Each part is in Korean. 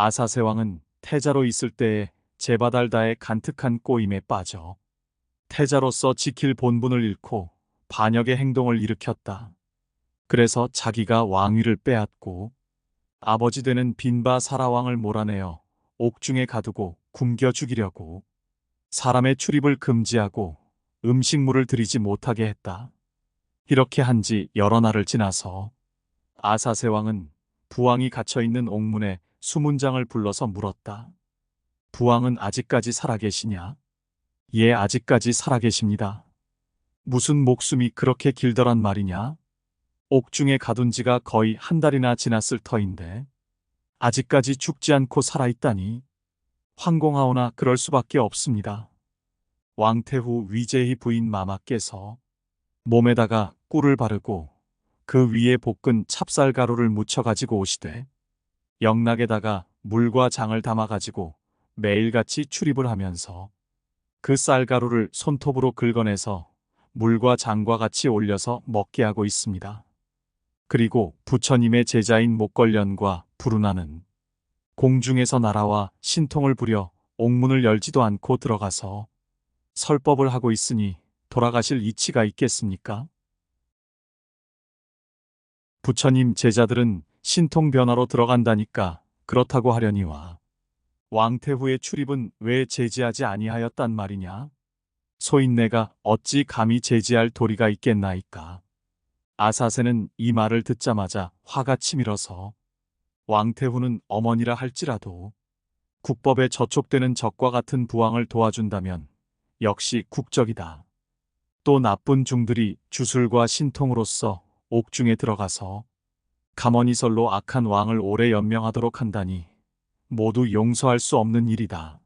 아사세 왕은 태자로 있을 때에 제바달다의 간특한 꼬임에 빠져 태자로서 지킬 본분을 잃고 반역의 행동을 일으켰다. 그래서 자기가 왕위를 빼앗고 아버지 되는 빈바 사라왕을 몰아내어 옥중에 가두고 굶겨 죽이려고 사람의 출입을 금지하고 음식물을 들이지 못하게 했다. 이렇게 한 지 여러 날을 지나서 아사세 왕은 부왕이 갇혀 있는 옥문에 수문장을 불러서 물었다. 부왕은 아직까지 살아계시냐? 예, 아직까지 살아계십니다. 무슨 목숨이 그렇게 길더란 말이냐? 옥중에 가둔 지가 거의 한 달이나 지났을 터인데 아직까지 죽지 않고 살아있다니 황공하오나 그럴 수밖에 없습니다. 왕태후 위제희 부인 마마께서 몸에다가 꿀을 바르고 그 위에 볶은 찹쌀가루를 묻혀 가지고 오시되 영락에다가 물과 장을 담아 가지고 매일같이 출입을 하면서 그 쌀가루를 손톱으로 긁어내서 물과 장과 같이 올려서 먹게 하고 있습니다. 그리고 부처님의 제자인 목걸련과 부르나는 공중에서 날아와 신통을 부려 옥문을 열지도 않고 들어가서 설법을 하고 있으니 돌아가실 이치가 있겠습니까? 부처님 제자들은 신통 변화로 들어간다니까 그렇다고 하려니와 왕태후의 출입은 왜 제지하지 아니하였단 말이냐? 소인내가 어찌 감히 제지할 도리가 있겠나이까? 아사세는 이 말을 듣자마자 화가 치밀어서 왕태후는 어머니라 할지라도 국법에 저촉되는 적과 같은 부왕을 도와준다면 역시 국적이다. 또 나쁜 중들이 주술과 신통으로서 옥중에 들어가서 가머니설로 악한 왕을 오래 연명하도록 한다니 모두 용서할 수 없는 일이다.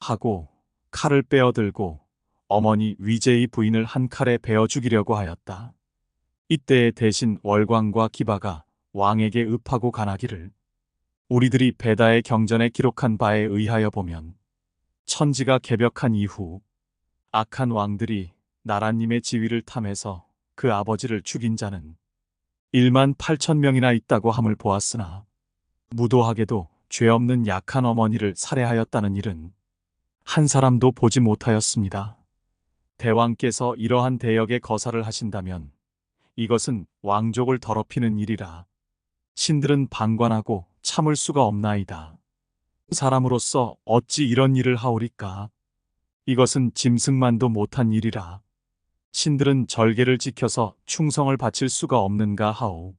하고 칼을 빼어들고 어머니 위제의 부인을 한 칼에 베어 죽이려고 하였다. 이때에 대신 월광과 기바가 왕에게 읍하고 간하기를 우리들이 베다의 경전에 기록한 바에 의하여 보면 천지가 개벽한 이후 악한 왕들이 나라님의 지위를 탐해서 그 아버지를 죽인 자는 1만 8천 명이나 있다고 함을 보았으나 무도하게도 죄 없는 약한 어머니를 살해하였다는 일은 한 사람도 보지 못하였습니다. 대왕께서 이러한 대역의 거사를 하신다면 이것은 왕족을 더럽히는 일이라 신들은 방관하고 참을 수가 없나이다. 사람으로서 어찌 이런 일을 하오리까? 이것은 짐승만도 못한 일이라. 신들은 절개를 지켜서 충성을 바칠 수가 없는가 하오.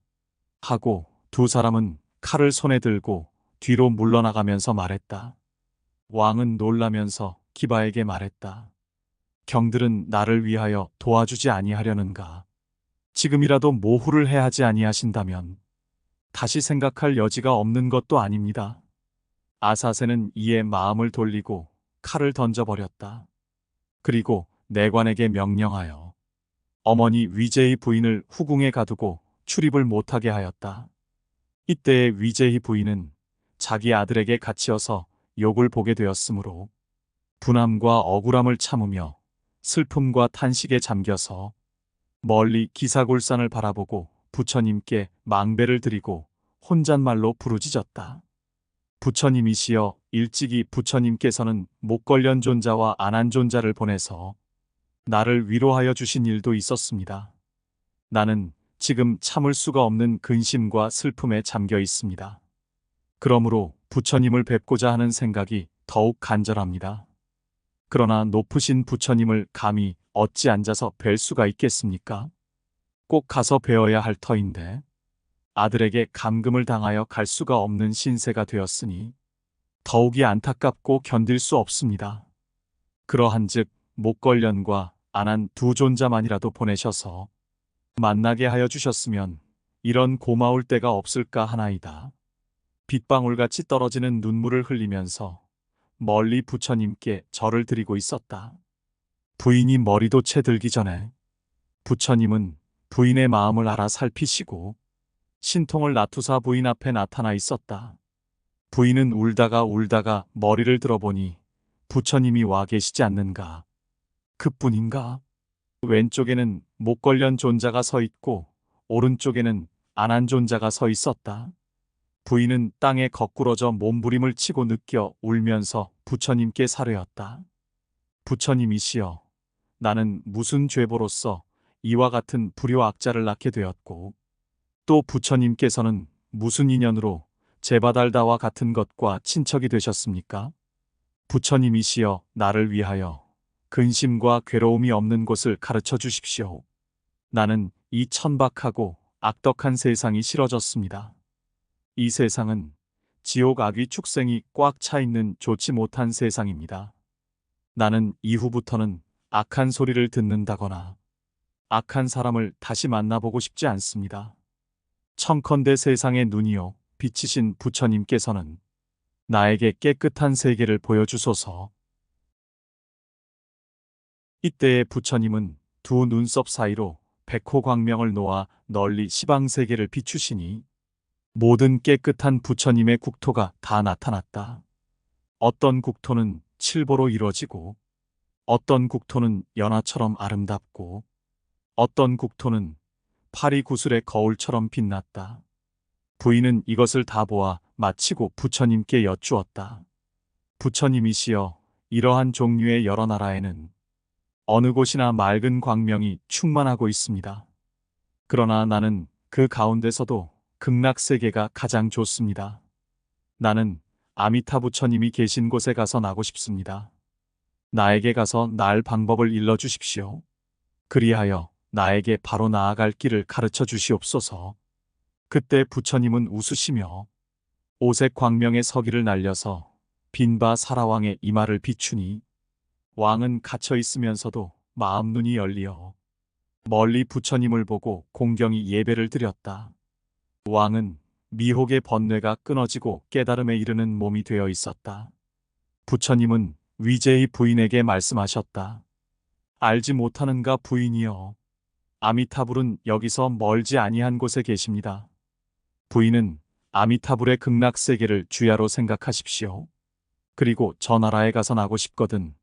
하고 두 사람은 칼을 손에 들고 뒤로 물러나가면서 말했다. 왕은 놀라면서 기바에게 말했다. 경들은 나를 위하여 도와주지 아니하려는가? 지금이라도 모후를 해하지 아니하신다면 다시 생각할 여지가 없는 것도 아닙니다. 아사세는 이에 마음을 돌리고 칼을 던져버렸다. 그리고 내관에게 명령하여 어머니 위제의 부인을 후궁에 가두고 출입을 못하게 하였다. 이때에 위제의 부인은 자기 아들에게 갇히어서 욕을 보게 되었으므로 분함과 억울함을 참으며 슬픔과 탄식에 잠겨서 멀리 기사골산을 바라보고 부처님께 망배를 드리고 혼잣말로 부르짖었다. 부처님이시여 일찍이 부처님께서는 목걸련 존자와 안한 존자를 보내서 나를 위로하여 주신 일도 있었습니다. 나는 지금 참을 수가 없는 근심과 슬픔에 잠겨 있습니다. 그러므로 부처님을 뵙고자 하는 생각이 더욱 간절합니다. 그러나 높으신 부처님을 감히 어찌 앉아서 뵐 수가 있겠습니까? 꼭 가서 배워야 할 터인데 아들에게 감금을 당하여 갈 수가 없는 신세가 되었으니 더욱이 안타깝고 견딜 수 없습니다. 그러한즉 목걸련과 안 한 두 존자만이라도 보내셔서 만나게 하여 주셨으면 이런 고마울 때가 없을까 하나이다. 빗방울같이 떨어지는 눈물을 흘리면서 멀리 부처님께 절을 드리고 있었다. 부인이 머리도 채 들기 전에 부처님은 부인의 마음을 알아 살피시고 신통을 나투사 부인 앞에 나타나 있었다. 부인은 울다가 울다가 머리를 들어보니 부처님이 와 계시지 않는가. 그뿐인가? 왼쪽에는 목 걸련 존자가 서 있고 오른쪽에는 안한 존자가 서 있었다. 부인은 땅에 거꾸러져 몸부림을 치고 느껴 울면서 부처님께 사려였다. 부처님이시여, 나는 무슨 죄보로써 이와 같은 불효 악자를 낳게 되었고, 또 부처님께서는 무슨 인연으로 제바달다와 같은 것과 친척이 되셨습니까? 부처님이시여 나를 위하여 근심과 괴로움이 없는 곳을 가르쳐 주십시오. 나는 이 천박하고 악덕한 세상이 싫어졌습니다. 이 세상은 지옥 악귀 축생이 꽉 차 있는 좋지 못한 세상입니다. 나는 이후부터는 악한 소리를 듣는다거나 악한 사람을 다시 만나보고 싶지 않습니다. 청컨대 세상의 눈이요 빛이신 부처님께서는 나에게 깨끗한 세계를 보여주소서. 이때의 부처님은 두 눈썹 사이로 백호 광명을 놓아 널리 시방 세계를 비추시니 모든 깨끗한 부처님의 국토가 다 나타났다. 어떤 국토는 칠보로 이루어지고 어떤 국토는 연화처럼 아름답고 어떤 국토는 파리 구슬의 거울처럼 빛났다. 부인은 이것을 다 보아 마치고 부처님께 여쭈었다. 부처님이시여 이러한 종류의 여러 나라에는 어느 곳이나 맑은 광명이 충만하고 있습니다. 그러나 나는 그 가운데서도 극락세계가 가장 좋습니다. 나는 아미타 부처님이 계신 곳에 가서 나고 싶습니다. 나에게 가서 날 방법을 일러 주십시오. 그리하여 나에게 바로 나아갈 길을 가르쳐 주시옵소서. 그때 부처님은 웃으시며 오색 광명의 서기를 날려서 빈바 사라왕의 이마를 비추니 왕은 갇혀 있으면서도 마음 눈이 열리어 멀리 부처님을 보고 공경히 예배를 드렸다. 왕은 미혹의 번뇌가 끊어지고 깨달음에 이르는 몸이 되어 있었다. 부처님은 위제의 부인에게 말씀하셨다. 알지 못하는가 부인이여. 아미타불은 여기서 멀지 아니한 곳에 계십니다. 부인은 아미타불의 극락 세계를 주야로 생각하십시오. 그리고 저 나라에 가서 나고 싶거든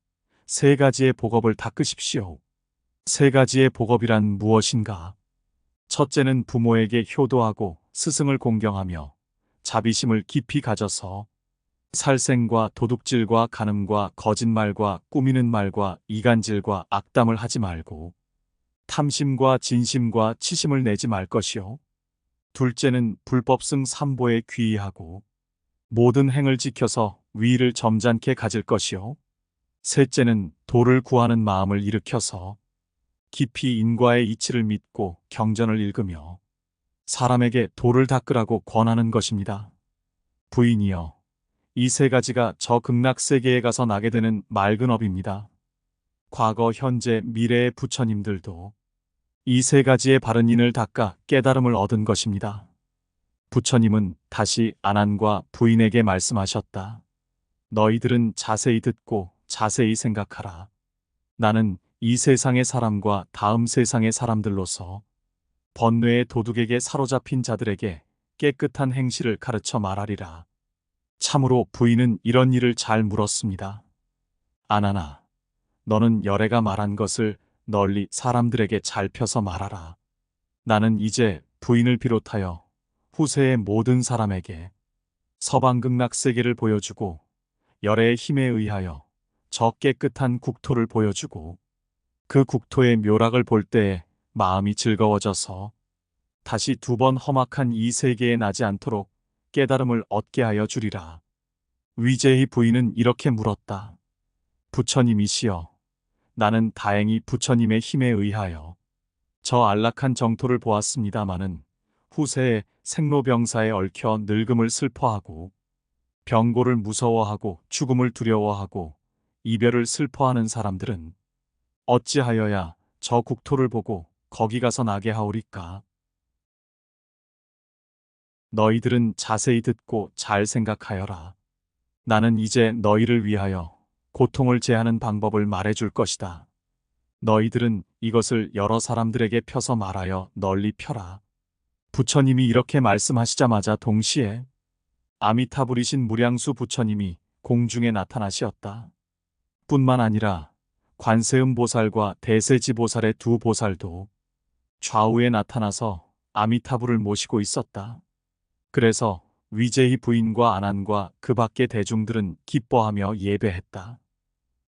세 가지의 복업을 닦으십시오. 세 가지의 복업이란 무엇인가? 첫째는 부모에게 효도하고 스승을 공경하며 자비심을 깊이 가져서 살생과 도둑질과 간음과 거짓말과 꾸미는 말과 이간질과 악담을 하지 말고 탐심과 진심과 치심을 내지 말 것이요. 둘째는 불법승 삼보에 귀의하고 모든 행을 지켜서 위를 점잖게 가질 것이요. 셋째는 도를 구하는 마음을 일으켜서 깊이 인과의 이치를 믿고 경전을 읽으며 사람에게 도를 닦으라고 권하는 것입니다. 부인이여, 이 세 가지가 저 극락세계에 가서 나게 되는 맑은 업입니다. 과거, 현재, 미래의 부처님들도 이 세 가지의 바른 인을 닦아 깨달음을 얻은 것입니다. 부처님은 다시 아난과 부인에게 말씀하셨다. 너희들은 자세히 듣고 자세히 생각하라. 나는 이 세상의 사람과 다음 세상의 사람들로서 번뇌의 도둑에게 사로잡힌 자들에게 깨끗한 행실을 가르쳐 말하리라. 참으로 부인은 이런 일을 잘 물었습니다. 아나나, 너는 열애가 말한 것을 널리 사람들에게 잘 펴서 말하라. 나는 이제 부인을 비롯하여 후세의 모든 사람에게 서방극락 세계를 보여주고 열애의 힘에 의하여 저 깨끗한 국토를 보여주고 그 국토의 묘락을 볼 때에 마음이 즐거워져서 다시 두 번 험악한 이 세계에 나지 않도록 깨달음을 얻게 하여 주리라. 위제의 부인은 이렇게 물었다. 부처님이시여, 나는 다행히 부처님의 힘에 의하여 저 안락한 정토를 보았습니다마는 후세에 생로병사에 얽혀 늙음을 슬퍼하고 병고를 무서워하고 죽음을 두려워하고 이별을 슬퍼하는 사람들은 어찌하여야 저 국토를 보고 거기 가서 나게 하오리까? 너희들은 자세히 듣고 잘 생각하여라. 나는 이제 너희를 위하여 고통을 제하는 방법을 말해줄 것이다. 너희들은 이것을 여러 사람들에게 펴서 말하여 널리 펴라. 부처님이 이렇게 말씀하시자마자 동시에 아미타불이신 무량수 부처님이 공중에 나타나시었다. 뿐만 아니라 관세음 보살과 대세지 보살의 두 보살도 좌우에 나타나서 아미타불을 모시고 있었다. 그래서 위제희 부인과 안한과 그 밖의 대중들은 기뻐하며 예배했다.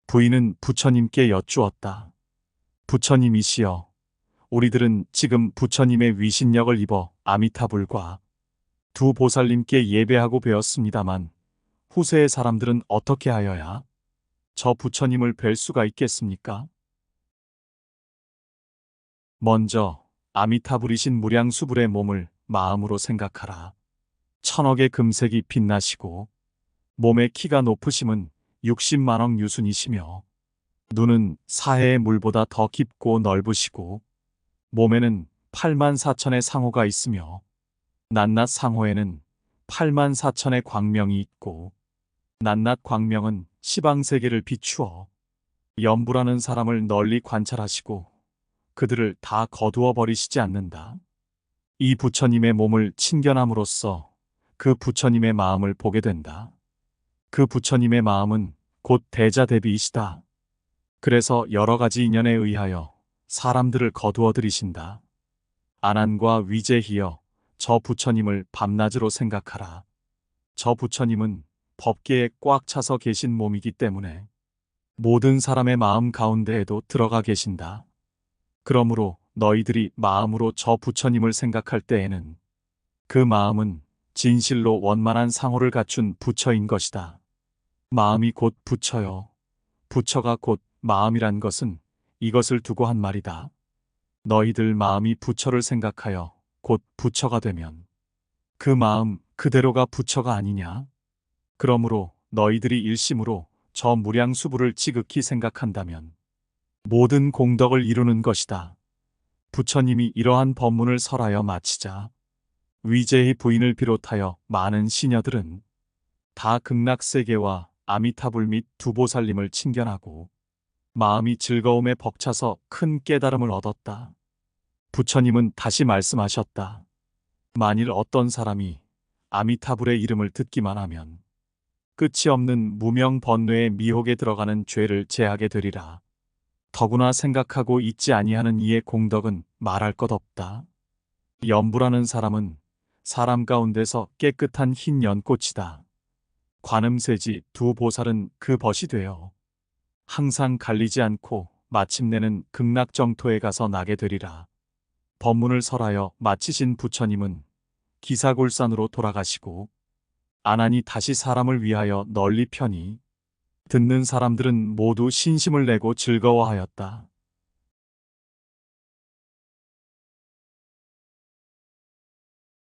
부인은 부처님께 여쭈었다. 부처님이시여, 우리들은 지금 부처님의 위신력을 입어 아미타불과 두 보살님께 예배하고 배웠습니다만 후세의 사람들은 어떻게 하여야 저 부처님을 뵐 수가 있겠습니까? 먼저 아미타불이신 무량수불의 몸을 마음으로 생각하라. 천억의 금색이 빛나시고 몸의 키가 높으심은 60만억 유순이시며 눈은 사해의 물보다 더 깊고 넓으시고 몸에는 8만 4천의 상호가 있으며 낱낱 상호에는 8만 4천의 광명이 있고 낱낱 광명은 시방세계를 비추어 연부라는 사람을 널리 관찰하시고 그들을 다 거두어 버리시지 않는다. 이 부처님의 몸을 친견함으로써 그 부처님의 마음을 보게 된다. 그 부처님의 마음은 곧 대자 대비이시다. 그래서 여러 가지 인연에 의하여 사람들을 거두어 들이신다. 안한과 위제희여 저 부처님을 밤낮으로 생각하라. 저 부처님은 법계에 꽉 차서 계신 몸이기 때문에 모든 사람의 마음 가운데에도 들어가 계신다. 그러므로 너희들이 마음으로 저 부처님을 생각할 때에는 그 마음은 진실로 원만한 상호를 갖춘 부처인 것이다. 마음이 곧 부처요. 부처가 곧 마음이란 것은 이것을 두고 한 말이다. 너희들 마음이 부처를 생각하여 곧 부처가 되면 그 마음 그대로가 부처가 아니냐? 그러므로 너희들이 일심으로 저 무량수부를 지극히 생각한다면 모든 공덕을 이루는 것이다. 부처님이 이러한 법문을 설하여 마치자 위제의 부인을 비롯하여 많은 시녀들은 다 극락세계와 아미타불 및 두보살님을 친견하고 마음이 즐거움에 벅차서 큰 깨달음을 얻었다. 부처님은 다시 말씀하셨다. 만일 어떤 사람이 아미타불의 이름을 듣기만 하면 끝이 없는 무명 번뇌의 미혹에 들어가는 죄를 제하게 되리라. 더구나 생각하고 있지 아니하는 이의 공덕은 말할 것 없다. 연부라는 사람은 사람 가운데서 깨끗한 흰 연꽃이다. 관음세지 두 보살은 그 벗이 되어 항상 갈리지 않고 마침내는 극락정토에 가서 나게 되리라. 법문을 설하여 마치신 부처님은 기사골산으로 돌아가시고 아난이 다시 사람을 위하여 널리 펴니 듣는 사람들은 모두 신심을 내고 즐거워하였다.